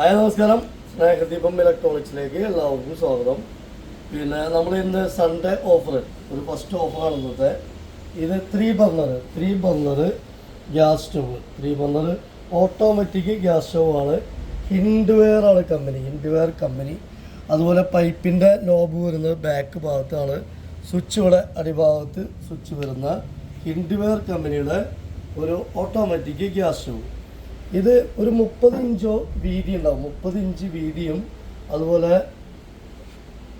Hi നമസ്കാരം. സ്നേഹദീപം ഇലക്ട്രോണിക്സിലേക്ക് എല്ലാവർക്കും സ്വാഗതം. പിന്നെ നമ്മൾ ഇന്ന് സൺഡേ ഓഫർ ഒരു ഫസ്റ്റ് ഓഫറാണ് ഇന്നത്തെ. ഇത് three burner three burner gas stove three burner automatic gas stove ആണ്. ഹിൻഡ്വെയർ ആണ് കമ്പനി ഹിൻഡ്വെയർ കമ്പനി അതുപോലെ പൈപ്പിന്റെ നോബ് വരുന്നത് ബാക്ക് ഭാഗത്താണ് സ്വിച്ച് ഇവിടെ അടിഭാഗത്ത് സ്വിച്ച് വരുന്ന ഹിൻഡ്വെയർ കമ്പനിയുടെ ഒരു ഓട്ടോമാറ്റിക് ഗ്യാസ് സ്റ്റവ് ഇത് ഒരു മുപ്പത് ഇഞ്ചോ വീതി ഉണ്ടാവും. മുപ്പത് ഇഞ്ച് വീതിയും അതുപോലെ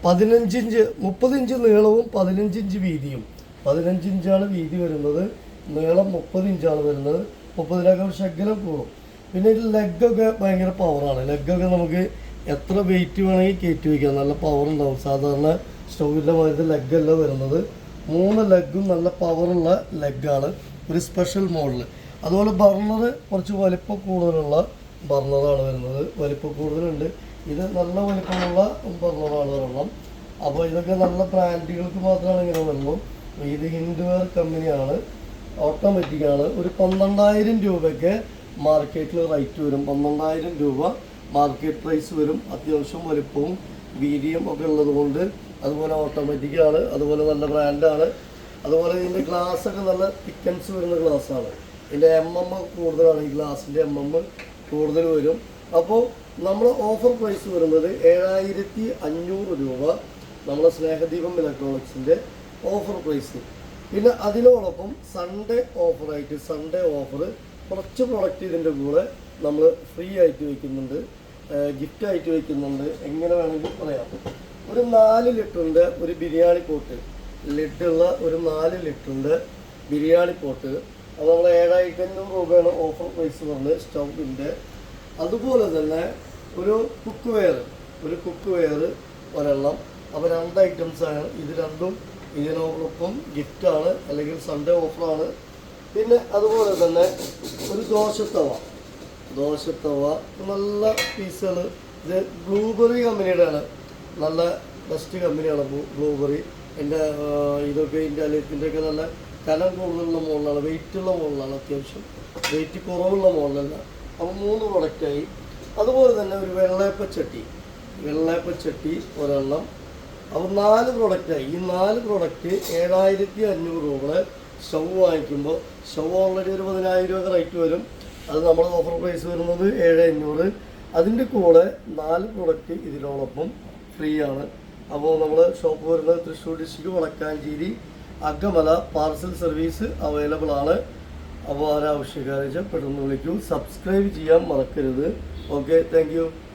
പതിനഞ്ച് ഇഞ്ച് മുപ്പത് ഇഞ്ച് നീളവും പതിനഞ്ച് ഇഞ്ച് വീതിയും. പതിനഞ്ച് ഇഞ്ചാണ് വീതി വരുന്നത്. നീളം മുപ്പത് ഇഞ്ചാണ് വരുന്നത്. മുപ്പതിനകം ശകലം കൂടും. പിന്നെ ഇതിൽ ലെഗൊക്കെ ഭയങ്കര പവറാണ് ലെഗൊക്കെ നമുക്ക് എത്ര വെയിറ്റ് വേണമെങ്കിൽ കയറ്റി വയ്ക്കാം. നല്ല പവർ ഉണ്ടാവും. സാധാരണ സ്റ്റൗവിന്റെ മാതിരി ലെഗല്ല വരുന്നത്. മൂന്ന് ലെഗും നല്ല പവറുള്ള ലെഗാണ് ഒരു സ്പെഷ്യൽ മോഡൽ അതുപോലെ ബർണർ കുറച്ച് വലിപ്പം കൂടുതലുള്ള ബർണറാണ് വരുന്നത്. വലിപ്പം കൂടുതലുണ്ട്. ഇത് നല്ല വലിപ്പമുള്ള ബർണറാണ് ഒരെണ്ണം. അപ്പോൾ ഇതൊക്കെ നല്ല ബ്രാൻഡുകൾക്ക് മാത്രമാണ് ഇങ്ങനെ വരുള്ളൂ ഇത് ഹിൻഡ്വെയർ കമ്പനിയാണ്. ഓട്ടോമാറ്റിക്കാണ്. ഒരു പന്ത്രണ്ടായിരം രൂപയ്ക്ക് മാർക്കറ്റിൽ റേറ്റ് വരും. പന്ത്രണ്ടായിരം രൂപ മാർക്കറ്റ് പ്രൈസ് വരും. അത്യാവശ്യം വലിപ്പവും വീതിയും ഒക്കെ ഉള്ളത് കൊണ്ട് അതുപോലെ ഓട്ടോമാറ്റിക്കാണ്. അതുപോലെ നല്ല ബ്രാൻഡാണ്. അതുപോലെ ഇതിന്റെ ഗ്ലാസ്സൊക്കെ നല്ല തിക്കൻസ് വരുന്ന ഗ്ലാസ്സാണ് ഇതിന്റെ എം എം കൂടുതലാണ് ഈ ഗ്ലാസിന്റെ എം എം കൂടുതൽ വരും. അപ്പോൾ നമ്മൾ ഓഫർ പ്രൈസ് വരുന്നത് ഏഴായിരത്തി അഞ്ഞൂറ് രൂപ നമ്മളെ സ്നേഹദീപം ഇലക്ട്രോണിക്സിന്റെ ഓഫർ പ്രൈസ് പിന്നെ അതിനോടൊപ്പം സൺഡേ ഓഫറായിട്ട് സൺഡേ ഓഫർ കുറച്ച് പ്രൊഡക്റ്റ് ഇതിന്റെ കൂടെ നമ്മൾ ഫ്രീ ആയിട്ട് വയ്ക്കുന്നുണ്ട് ഗിഫ്റ്റ് ആയിട്ട് വയ്ക്കുന്നുണ്ട് എങ്ങനെ വേണമെങ്കിൽ പറയാം. ഒരു നാല് ലിറ്ററിന്റെ ഒരു ബിരിയാണി പോട്ട്. ലിഡുള്ള ഒരു നാല് ലിറ്ററിന്റെ ബിരിയാണി പോട്ട്. അത് നമ്മൾ ഏഴായിരത്തി അഞ്ഞൂറ് ഓഫർ പ്രൈസ് പറഞ്ഞത് സ്റ്റൗവിന്റെ അതുപോലെ തന്നെ ഒരു കുക്ക് വെയർ ഒരു കുക്ക് വെയർ ഒരെണ്ണം. അപ്പോൾ രണ്ട് ഐറ്റംസ് ആണ്. ഇത് രണ്ടും ഇതിനോടൊപ്പം ഗിഫ്റ്റാണ് അല്ലെങ്കിൽ സൺഡേ ഓഫറാണ് പിന്നെ അതുപോലെ തന്നെ ഒരു ദോശത്തവ. ദോശത്തവ നല്ല പീസുകൾ ഇത് ബ്ലൂബെറി കമ്പനിയുടെയാണ് നല്ല ബെസ്റ്റ് കമ്പനിയാണ് ബ്ലൂബെറി എന്റെ ഇതൊക്കെ ഇതിന്റെ അലയത്തിന്റെയൊക്കെ നല്ല കനം കൂടുതലുള്ള മോഡലാണ് വെയിറ്റുള്ള മോഡലാണ് അത്യാവശ്യം. വെയിറ്റ് കുറവുള്ള മോഡലല്ല അപ്പോൾ മൂന്ന് പ്രൊഡക്റ്റായി അതുപോലെ തന്നെ ഒരു വെള്ളയപ്പച്ചട്ടി. വെള്ളയപ്പച്ചട്ടി ഒരെണ്ണം. അപ്പോൾ നാല് പ്രൊഡക്റ്റായി ഈ നാല് പ്രൊഡക്റ്റ് ഏഴായിരത്തി അഞ്ഞൂറ് രൂപ സ്റ്റവ് വാങ്ങിക്കുമ്പോൾ സ്റ്റവ് ഓൾറെഡി ഒരു പതിനായിരം രൂപ റേറ്റ് വരും. അത് നമ്മൾ ഓഫർ പ്രൈസ് വരുന്നത് ഏഴ് അഞ്ഞൂറ് അതിന്റെ കൂടെ നാല് പ്രൊഡക്റ്റ് ഇതിനോടൊപ്പം ഫ്രീ ആണ്. അപ്പോൾ നമ്മൾ ഷോപ്പ് വരുന്നത് Thrissur district Vadakkanchery Akamala parcel service available ആണ്. അപ്പോൾ ആരാവശ്യക്കാരെ പെട്ടെന്ന് വിളിക്കൂ. സബ്സ്ക്രൈബ് ചെയ്യാൻ മറക്കരുത്. Okay thank